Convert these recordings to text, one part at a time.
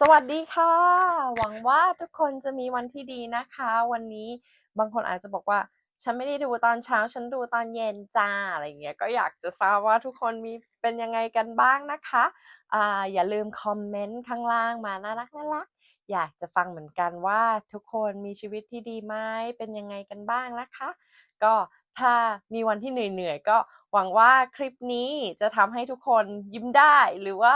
สวัสดีค่ะ หวังว่าทุกคนจะมีวันที่ดีนะคะ วันนี้บางคนอาจจะบอกว่า ฉันไม่ได้ดูตอนเช้า ฉันดูตอนเย็นจ้าอะไรเงี้ยก็อยากจะทราบว่าทุกคนมีเป็นยังไงกันบ้างนะคะอ่าอย่าลืมคอมเมนต์ข้างล่างมาน่ารักๆอยากจะฟังเหมือนกันว่าทุกคนมีชีวิตที่ดีไหมเป็นยังไงกันบ้างนะคะ ก็ถ้ามีวันที่เหนื่อยๆก็หวังว่าคลิปนี้จะทำให้ทุกคนยิ้มได้หรือว่า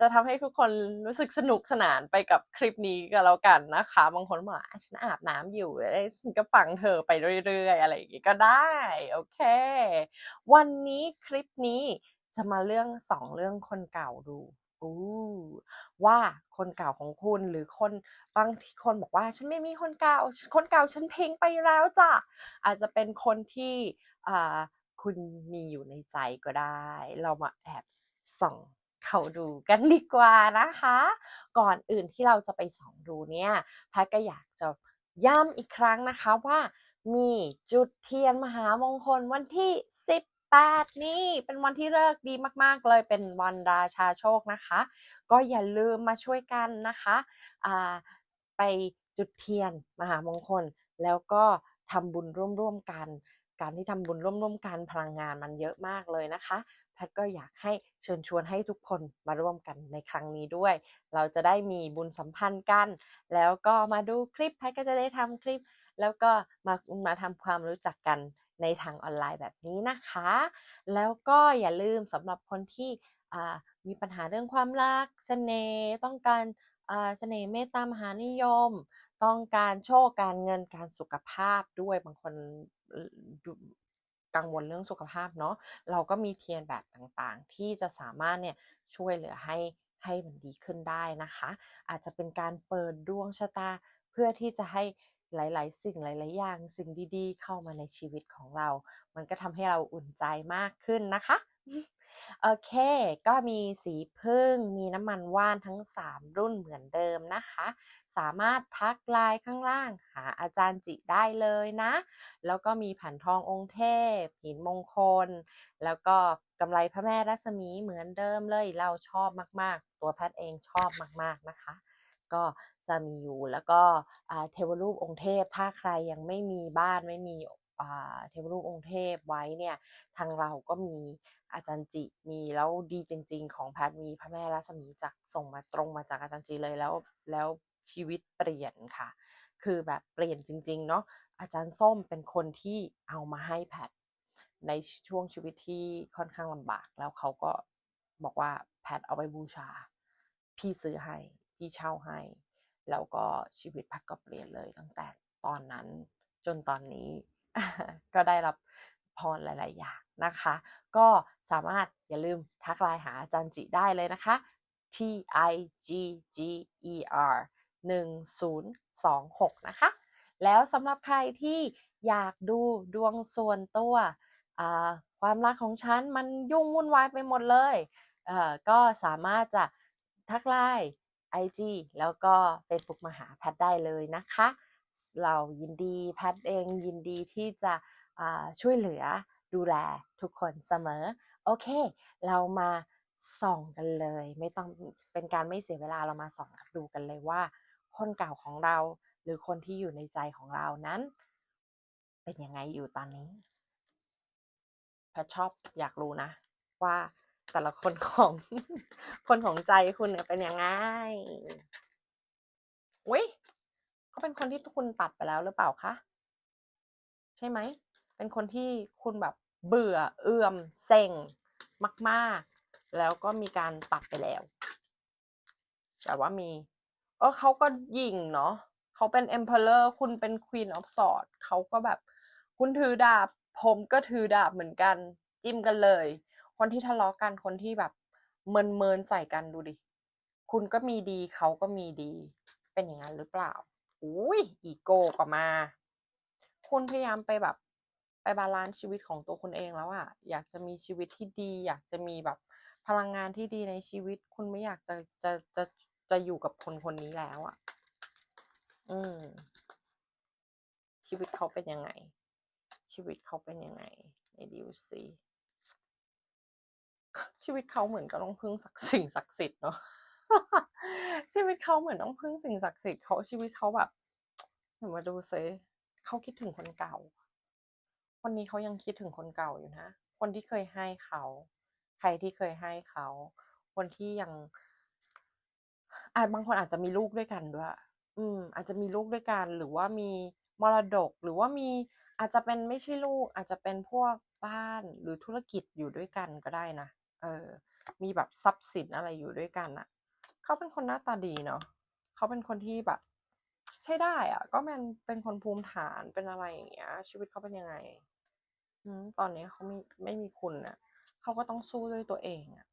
จะทำให้ทุกคนรู้สึกสนุกสนานไปกับคลิปนี้ก็แล้วกันนะคะ บางคนบอกอาฉันอาบน้ำอยู่เอ๊ะฉันก็ฟังเธอไปเรื่อยๆ อะไรอย่างงี้ก็ได้ โอเค วันนี้คลิปนี้จะมาเรื่อง2เรื่องคนเก่าดูอู้ว่าคนเก่าของคุณหรือคนบางทีคนบอกว่า ฉันไม่มีคนเก่า คนเก่าฉันทิ้งไปแล้วจ้ะอาจจะเป็นคนที่อ่าคุณมีอยู่ในใจก็ได้ เรามาแอบส่อง เขาดูกันดีกว่านะคะ ก่อนอื่นที่เราจะไปส่องดูเนี่ยแพทก็อยากจะย้ำอีกครั้งนะคะว่ามีจุดเทียนมหามงคลวันที่ 18 นี่เป็นวันที่ฤกษ์ดีมาก ๆ เลยเป็นวันราชาโชคนะคะ ก็อย่าลืมมาช่วยกันนะคะไปจุดเทียนมหามงคล แล้วก็ทำบุญร่วมๆกัน การที่ทำบุญร่วมๆกันพลังงานมันเยอะมากเลยนะคะ แพทย์ก็อยากให้เชิญชวนให้ทุกคนมาร่วมกันในครั้งนี้ด้วย เราจะได้มีบุญสัมพันธ์กัน แล้วก็มาดูคลิปแพทย์ก็จะได้ทำคลิป แล้วก็มามาทำความรู้จักกันในทางออนไลน์แบบนี้นะคะ แล้วก็อย่าลืมสำหรับคนที่มีปัญหาเรื่องความรักเสน่ห์ต้องการเสน่ห์เมตตามหานิยม ต้องการโชคการเงินการสุขภาพด้วยบางคน กังวลเรื่องสุขภาพเนาะเราก็มีเทียนแบบต่างๆ ที่จะสามารถเนี่ยช่วยเหลือให้ให้มันดีขึ้นได้นะคะ อาจจะเป็นการเปิดดวงชะตาเพื่อที่จะให้หลาย ๆ สิ่งหลาย ๆ อย่างสิ่งดี ๆ เข้ามาในชีวิตของเรา มันก็ทำให้เราอุ่นใจมากขึ้นนะคะ โอเค ก็มีสีผึ้งมีน้ำมันว่านทั้ง 3 รุ่นเหมือนเดิมนะคะ สามารถทัก LINE ข้างล่างหาอาจารย์จิได้เลยนะ แล้วก็มีแผ่นทององค์เทพ หินมงคล แล้วก็กำไลพระแม่รัศมีเหมือนเดิมเลย เราชอบมากๆ ตัวแพทย์เองชอบมากๆนะคะ ก็จะมีอยู่แล้วก็เทวรูปองค์เทพ ถ้าใครยังไม่มีบ้านไม่มี เทวรูปองค์เทพไว้เนี่ยทางเราก็มีอาจารย์จิมีแล้วดีจริง ๆ ของแพทย์มีพระแม่รัศมีจากส่งมาตรงมาจากอาจารย์จิเลยแล้วแล้วชีวิตเปลี่ยนค่ะ คือแบบเปลี่ยนจริง ๆ เนาะอาจารย์ส้มเป็นคนที่เอามาให้แพทย์ในช่วงชีวิตที่ค่อนข้างลำบาก แล้วเขาก็บอกว่า"แพทย์เอาไว้บูชา พี่ซื้อให้พี่เช่าให้"แล้วก็ชีวิตแพทย์ก็เปลี่ยนเลยตั้งแต่ตอนนั้นจนตอนนี้ ก็ได้รับพรหลาย ๆ อย่างนะคะ ก็สามารถอย่าลืมทัก LINE หาอาจารย์จิได้เลยนะคะ T-I-G-G-E-R 1026 นะคะ แล้วสำหรับใครที่อยากดูดวงส่วนตัว ความรักของฉันมันยุ่งวุ่นวายไปหมดเลย ก็สามารถจะทัก LINE ไอจีแล้วก็เฟซบุ๊กมาหาแพทได้เลยนะคะ เรายินดีแพทเองยินดีที่จะช่วยเหลือดูแลทุกคนเสมอ โอเค เรามาส่องกันเลย ไม่ต้องเป็นการไม่เสียเวลาเรามาส่องดูกันเลยว่า คนเก่าของเราหรือคนที่อยู่ในใจของเรานั้น เป็นยังไงอยู่ตอนนี้แพทชอบอยากรู้นะ ว่าแต่ละคนของคนของใจคุณเนี่ยเป็นยังไงอุ๊ย เขาเป็นคนที่คุณตัดไปแล้วหรือเปล่าคะ?ใช่ไหม?เป็นคนที่คุณแบบเบื่อเอื่อมเซ็งมาก ๆ แล้วก็มีการตัดไปแล้ว แต่ว่ามี เออเขาก็ยิงเนาะเขาเป็น Emperor คุณเป็น Queen of Swords เขาก็แบบ คุณถือดาบ ผมก็ถือดาบเหมือนกัน จิ้มกันเลย คนที่ทะเลาะกันคนที่แบบ เมินๆใส่กันดูดิ คุณก็มีดีเขาก็มีดี เป็นอย่างงั้นหรือเปล่า? อุ๊ยอีโก้ก็มา คุณพยายามไปแบบ ไปบาลันซ์ชีวิตของตัวคุณเองแล้วอะอยากจะมีชีวิตที่ดี อยากจะมีแบบพลังงานที่ดีในชีวิต คุณไม่อยากจะจะจะจะอยู่กับคนคนนี้แล้วอะอืม ชีวิตเขาเป็นยังไง ชีวิตเขาเป็นยังไงไหนดูสิชีวิตเขาเหมือนกับต้องพึ่งศักสิ่งศักดิ์สิทธิ์เนาะ ชีวิตเขาเหมือนต้องพึ่งสิ่งศักดิ์สิทธิ์เขาชีวิตเขาแบบเดี๋ยวมาดูซิเขาคิดถึงคนเก่า คนนี้เขายังคิดถึงคนเก่าอยู่นะ คนที่เคยให้เขา ใครที่เคยให้เขา คนที่ยังอาจบางคนอาจจะมีลูกด้วยกันด้วย อืม อาจจะมีลูกด้วยกัน หรือว่ามีมรดก หรือว่ามีอาจจะเป็นไม่ใช่ลูก อาจจะเป็นพวกบ้านหรือธุรกิจอยู่ด้วยกันก็ได้นะ เออ มีแบบทรัพย์สินอะไรอยู่ด้วยกันอะ เขาเป็นคนหน้าตาดีเนาะเขาเป็นคนที่แบบ ใช้ได้อะก็มันเป็นคนภูมิฐานเป็นอะไรอย่างเงี้ย ชีวิตเขาเป็นยังไงตอนนี้เขาไม่ไม่มีคุณอะเขาก็ต้องสู้ด้วยตัวเองอะ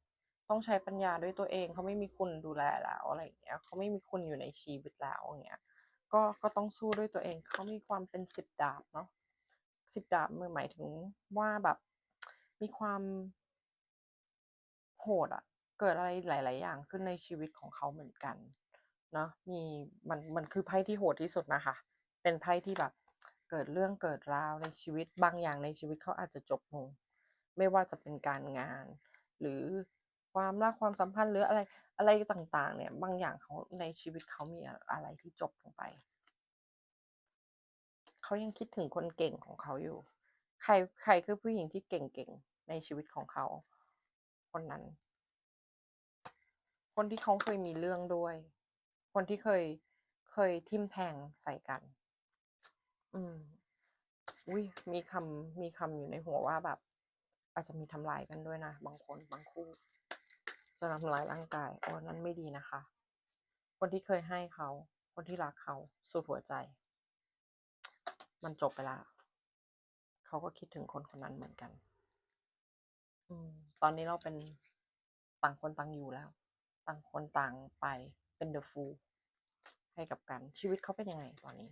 ต้องใช้ปัญญาด้วยตัวเองเขาไม่มีคุณดูแลแล้วอะไรอย่างเงี้ยเขาไม่มีคุณอยู่ในชีวิตแล้วอย่างเงี้ย ก็ก็ต้องสู้ด้วยตัวเองเขามีความเป็นสิบดาบเนาะสิบดาบมือหมายถึงว่าแบบมีความโหดอะ เกิดอะไรหลาย ๆ อย่างขึ้นในชีวิตของเขาเหมือนกันเนาะมีมันมันคือไพ่ที่โหดที่สุดนะคะ เป็นไพ่ที่แบบเกิดเรื่องเกิดราวในชีวิตบางอย่างในชีวิตเขาอาจจะจบลงไม่ว่าจะเป็นการงาน หรือความรักความสัมพันธ์หรืออะไรอะไรต่าง ๆ เนี่ย บางอย่างเขาในชีวิตเขามีอะไรที่จบลงไปเขายังคิดถึงคนเก่งของเขาอยู่ ใครใครคือผู้หญิงที่เก่งๆในชีวิตของเขา คนนั้น คนที่เขาเคยมีเรื่องด้วย คนที่เคยเคยทิมแทงใส่กัน อืม อุ้ยมีคำมีคำอยู่ในหัวว่าแบบ อาจจะมีทำลายกันด้วยนะ บางคนบางคู่จะทำลายร่างกายโอ้นั้นไม่ดีนะคะ คนที่เคยให้เขา คนที่รักเขาสุดหัวใจ มันจบไปล้วเขาก็คิดถึงคนคนนั้นเหมือนกัน อืม ตอนนี้เราเป็นต่างคนต่างอยู่แล้ว ต่างคนต่างไปเป็นเดอะฟูลให้กับกันชีวิตเขาเป็นยังไงตอนนี้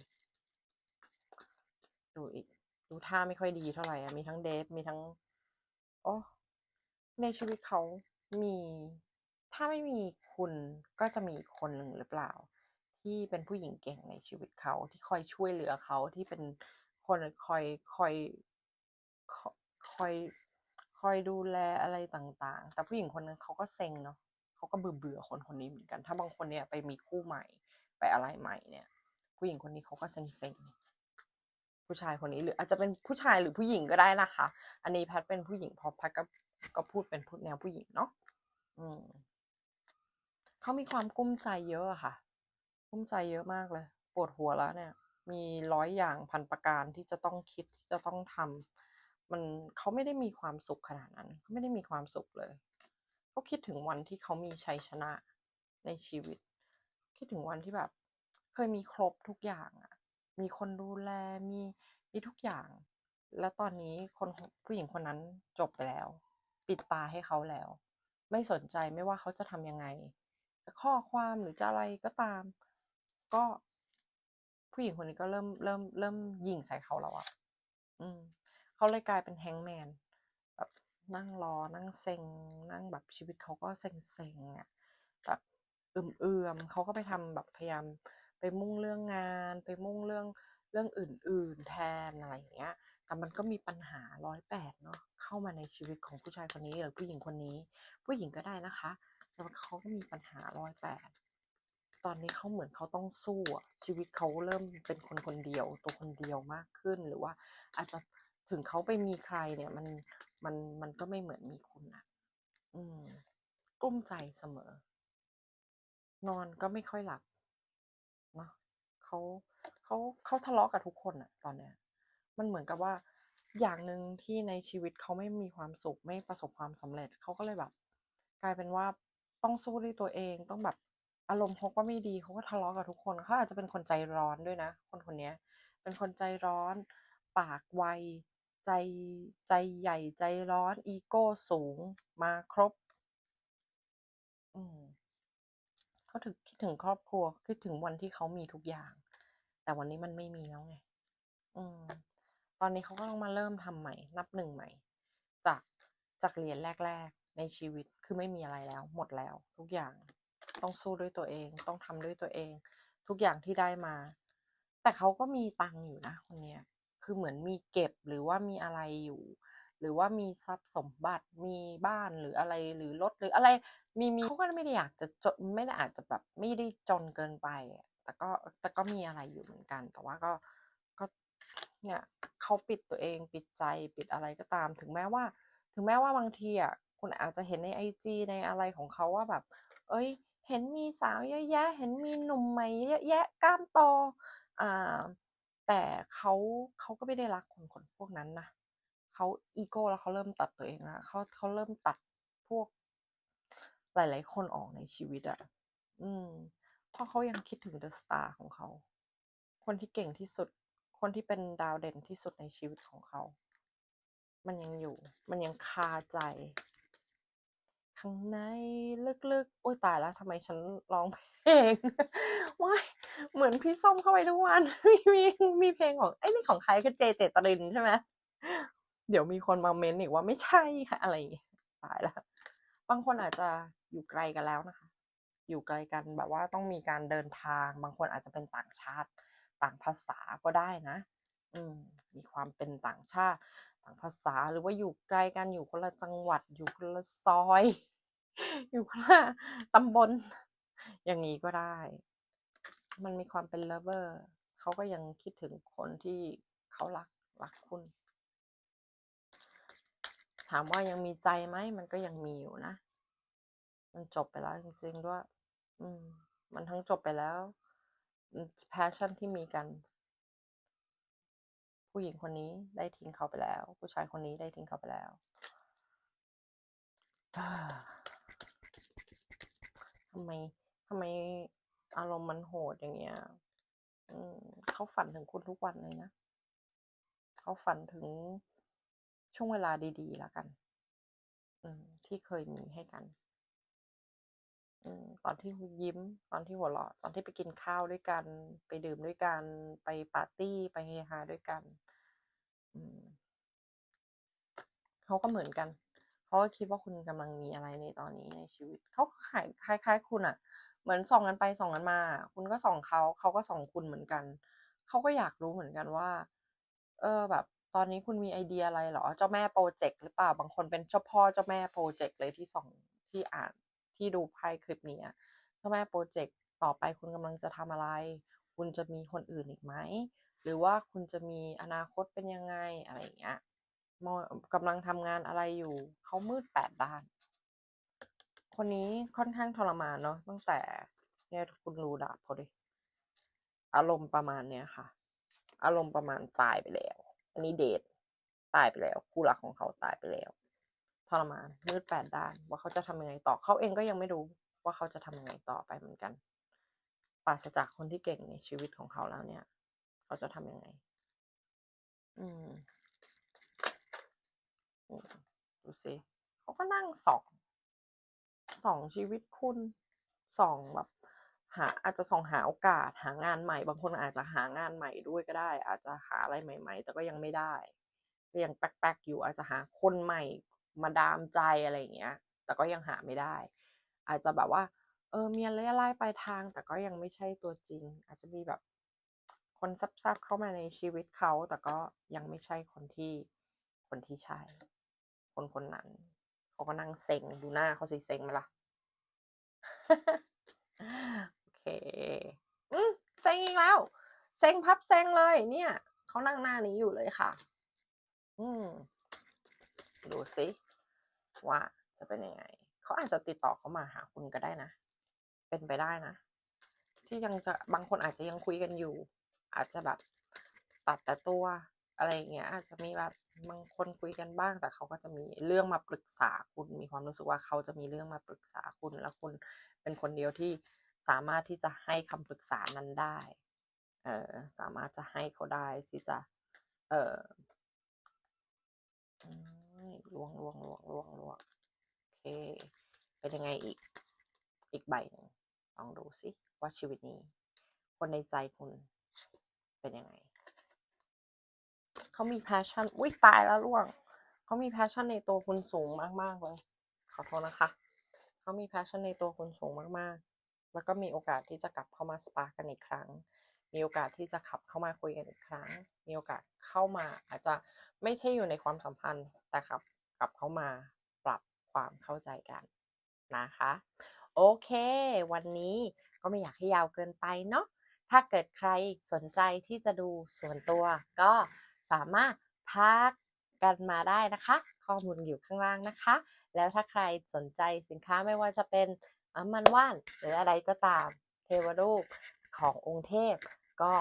ดูอีก ดูท่าไม่ค่อยดีเท่าไหร่อะมีทั้งเดฟมีทั้งโอ้ในชีวิตเขามี ถ้าไม่มีคุณก็จะมีคนหนึ่งหรือเปล่า ที่เป็นผู้หญิงเก่งในชีวิตเขาที่คอยช่วยเหลือเขาที่เป็นคนคอยคอยคอยคอยดูแลอะไรต่างๆ แต่ผู้หญิงคนนั้นเขาก็เซ็งเนาะ เขาก็เบื่อเบื่อคนคนนี้เหมือนกัน ถ้าบางคนเนี่ยไปมีคู่ใหม่ไปอะไรใหม่เนี่ย ผู้หญิงคนนี้เขาก็เซ็งเซ็งผู้ชายคนนี้หรืออาจจะเป็นผู้ชายหรือผู้หญิงก็ได้นะคะ อันนี้แพทเป็นผู้หญิงเพราะแพทก็ก็พูดเป็นพูดแนวผู้หญิงเนาะอืมเขามีความกุ้มใจเยอะอะค่ะ กุ้มใจเยอะมากเลย ปวดหัวแล้วเนี่ย มีร้อยอย่างพันประการที่จะต้องคิดที่จะต้องทำมันเขาไม่ได้มีความสุขขนาดนั้นเขาไม่ได้มีความสุขเลย เขาคิดถึงวันที่เขามีชัยชนะในชีวิต คิดถึงวันที่แบบ เคยมีครบทุกอย่างอะมีคนดูแลมีมีทุกอย่าง แล้วตอนนี้คนผู้หญิงคนนั้นจบไปแล้ว ปิดตาให้เขาแล้ว ไม่สนใจไม่ว่าเขาจะทำยังไงจะข้อความหรือจะอะไรก็ตาม ก็ผู้หญิงคนนี้ก็เริ่มเริ่มเริ่มยิงใส่เขาแล้วอะอืม เขาเลยกลายเป็นแฮงแมน นั่งรอ นั่งเซ็ง นั่งแบบชีวิตเขาก็เซ็งเซ็งอะแบบเอื่มเอื่มเขาก็ไปทำแบบพยายามไปมุ่งเรื่องงาน ไปมุ่งเรื่องเรื่องอื่น ๆ แทนอะไรอย่างเงี้ย แต่มันก็มีปัญหาร้อยแปดเนาะเข้ามาในชีวิตของผู้ชายคนนี้หรือผู้หญิงคนนี้ ผู้หญิงก็ได้นะคะแต่เขาก็มีปัญหาร้อยแปดตอนนี้เขาเหมือนเขาต้องสู้อะชีวิตเขาเริ่มเป็นคนคนเดียว ตัวคนเดียวมากขึ้นหรือว่าอาจจะ ถึงเขาไปมีใครเนี่ย มันมันมันก็ไม่เหมือนมีคุณอะอืมกลุ้มใจเสมอ นอนก็ไม่ค่อยหลับเนาะเขาเขาเขาทะเลาะกับทุกคนอะตอนเนี้ย มันเหมือนกับว่า อย่างหนึ่งที่ในชีวิตเขาไม่มีความสุขไม่ประสบความสำเร็จเขาก็เลยแบบ กลายเป็นว่าต้องสู้ด้วยตัวเองต้องแบบอารมณ์เขาก็ไม่ดีเขาก็ทะเลาะกับทุกคนเขาอาจจะเป็นคนใจร้อนด้วยนะ คนคนนี้เป็นคนใจร้อน ปากไว ใจใจใหญ่ใจร้อน อีโก้สูงมาครบ อืมเขาถึงคิดถึงครอบครัวคิดถึงวันที่เขามีทุกอย่าง แต่วันนี้มันไม่มีแล้วไง อืม ตอนนี้เขาก็ต้องมาเริ่มทำใหม่ นับหนึ่งใหม่ จากจากเหรียญแรก ๆ ในชีวิตคือไม่มีอะไรแล้ว หมดแล้ว ทุกอย่างต้องสู้ด้วยตัวเอง ต้องทำด้วยตัวเอง ทุกอย่างที่ได้มา แต่เขาก็มีตังค์อยู่นะคนเนี้ย คือเหมือนมีเก็บหรือว่ามีอะไรอยู่ หรือว่ามีทรัพย์สมบัติมีบ้านหรืออะไรหรือรถหรืออะไร มีมีเขาก็ไม่ได้อยากจะจนไม่ได้อาจจะแบบไม่ได้จนเกินไป แต่ก็แต่ก็มีอะไรอยู่เหมือนกัน แต่ว่าก็ก็เนี่ยเขาปิดตัวเองปิดใจปิดอะไรก็ตาม ถึงแม้ว่า ถึงแม้ว่าบางทีอะคุณอาจจะเห็นในไอจีในอะไรของเขาว่าแบบ เอ้ย เห็นมีสาวเยอะแยะ เห็นมีหนุ่มใหม่เยอะแยะกล้ามโตอ่า แต่เขาเขาก็ไม่ได้รักคนคนพวกนั้นนะเขาอีโก้แล้วเขาเริ่มตัดตัวเองแล้วเขาเขาเริ่มตัดพวก หลาย ๆ คนออกในชีวิตอะอืม เพราะเขายังคิดถึงเดอะสตาร์ของเขา คนที่เก่งที่สุด คนที่เป็นดาวเด่นที่สุดในชีวิตของเขา มันยังอยู่ มันยังคาใจ ข้างในลึกๆโอ๊ยตายแล้วทำไมฉันร้องเพลงว้าย เหมือนพี่ส้มเข้าไปทุกวัน มีมีมีเพลงของไอ้นี่ของใครคือเจเจตรินใช่ไหมเดี๋ยวมีคนมาเม้นอีกว่าไม่ใช่ค่ะอะไรอย่างเงี้ยตายแล้วบางคนอาจจะอยู่ไกลกันแล้วนะคะ อยู่ไกลกันแบบว่าต้องมีการเดินทาง บางคนอาจจะเป็นต่างชาติ ต่างภาษาก็ได้นะ อืม มีความเป็นต่างชาติ ต่างภาษาหรือว่าอยู่ไกลกันอยู่คนละจังหวัด อยู่คนละซอย อยู่คนละตำบลอย่างนี้ก็ได้ มันมีความเป็น lover เขาก็ยังคิดถึงคนที่เขารักรักคุณ ถามว่ายังมีใจไหมมันก็ยังมีอยู่นะ มันจบไปแล้วจริง ๆ ด้วย อืม มันทั้งจบไปแล้วแพชชั่นที่มีกัน ผู้หญิงคนนี้ได้ทิ้งเขาไปแล้ว ผู้ชายคนนี้ได้ทิ้งเขาไปแล้วทำไมทำไม อารมณ์มันโหดอย่างเงี้ยอืมเขาฝันถึงคุณทุกวันเลยนะ เขาฝันถึงช่วงเวลาดีๆแล้วกัน อืม ที่เคยมีให้กัน อืม ตอนที่ยิ้ม ตอนที่หัวเราะ ตอนที่ไปกินข้าวด้วยกัน ไปดื่มด้วยกัน ไปปาร์ตี้ ไปเฮฮาด้วยกัน อืมเขาก็เหมือนกัน เขาก็คิดว่าคุณกำลังมีอะไรในตอนนี้ในชีวิต เขาขายคล้ายๆคุณอะ เหมือนส่องกันไปส่องกันมา คุณก็ส่องเขาเขาก็ส่องคุณเหมือนกัน เขาก็อยากรู้เหมือนกันว่า เออแบบ ตอนนี้คุณมีไอเดียอะไรเหรอ เจ้าแม่พรเจกต์หรือเปล่าบางคนเป็นเจ้าพ่อเจ้าแม่พรเจกต์เลยที่ส่องที่อ่านที่ดูไพ่คลิปนี้เจ้าแม่พรเจกต์ต่อไปคุณกำลังจะทำอะไร คุณจะมีคนอื่นอีกไหมหรือว่าคุณจะมีอนาคตเป็นยังไงอะไรอย่างเงี้ยกำลังทำงานอะไรอยู่ เขามืด8ด้าน คนนี้ค่อนข้างทรมานเนาะตั้งแต่ เนี่ยคุณดูดาบเขาดิอารมณ์ประมาณเนี้ยค่ะ อารมณ์ประมาณตายไปแล้ว อันนี้เดทตายไปแล้ว คู่รักของเขาตายไปแล้วทรมานมืด8ด้าน ว่าเขาจะทำยังไงต่อเขาเองก็ยังไม่รู้ว่าเขาจะทำยังไงต่อไปเหมือนกันปราศจากคนที่เก่งในชีวิตของเขาแล้วเนี่ย เขาจะทำยังไง อืมดูสิเขาก็นั่งสอง ส่องชีวิตคุณส่องแบบหาอาจจะส่องหาโอกาสหางานใหม่ บางคนอาจจะหางานใหม่ด้วยก็ได้ อาจจะหาอะไรใหม่ ๆ แต่ก็ยังไม่ได้ก็ยังแป๊กๆอยู่อาจจะหาคนใหม่มาดามใจอะไรอย่างเงี้ย แต่ก็ยังหาไม่ได้ อาจจะแบบว่า เออมีระยะปลายทาง แต่ก็ยังไม่ใช่ตัวจริง อาจจะมีแบบ คนซ่บๆเข้ามาในชีวิตเขา แต่ก็ยังไม่ใช่คนที่คนที่ใช่ คนคนนั้น เขาก็นั่งเซ็งดูหน้าเขาสิเซ็งไหมล่ะโอเค อืมเซ็งอีกแล้ว เซ็งพับเซ็งเลย เนี่ยเขานั่งหน้านี้อยู่เลยค่ะ อืมดูสิว่าจะเป็นยังไงเขาอาจจะติดต่อเข้ามาหาคุณก็ได้นะ เป็นไปได้นะ ที่ยังจะบางคนอาจจะยังคุยกันอยู่ อาจจะแบบตัดแต่ตัว อะไรอย่างเงี้ยอาจจะมีแบบบางคนคุยกันบ้าง แต่เขาก็จะมีเรื่องมาปรึกษาคุณมีความรู้สึกว่าเขาจะมีเรื่องมาปรึกษาคุณแล้วคุณเป็นคนเดียวที่สามารถที่จะให้คำปรึกษานั้นได้เออสามารถจะให้เขาได้ที่จะ เอออืมล้วงๆๆๆๆโอเค เป็นยังไงอีก อีกใบหนึ่งลองดูสิว่าชีวิตนี้ คนในใจคุณเป็นยังไง เขามี passion อุ๊ยตายแล้วร่วง เขามี passion ในตัวคุณสูงมากๆเลย ขอโทษนะคะ เขามี passion ในตัวคุณสูงมากๆ แล้วก็มีโอกาสที่จะกลับเข้ามา spark กันอีกครั้ง มีโอกาสที่จะขับเข้ามาคุยกันอีกครั้ง มีโอกาสเข้ามาอาจจะไม่ใช่อยู่ในความสัมพันธ์ แต่กลับกลับเข้ามาปรับความเข้าใจกันนะคะ โอเค วันนี้ก็ไม่อยากให้ยาวเกินไปเนาะ ถ้าเกิดใครสนใจที่จะดูส่วนตัวก็ สามารถทักกันมาได้นะคะ ข้อมูลอยู่ข้างล่างนะคะ แล้วถ้าใครสนใจสินค้าไม่ว่าจะเป็นน้ำมันว่านหรืออะไรก็ตามเทวรูปขององค์เทพ ก็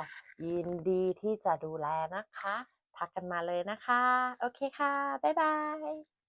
ยินดีที่จะดูแลนะคะ ทักกันมาเลยนะคะ โอเคค่ะ บ๊ายบาย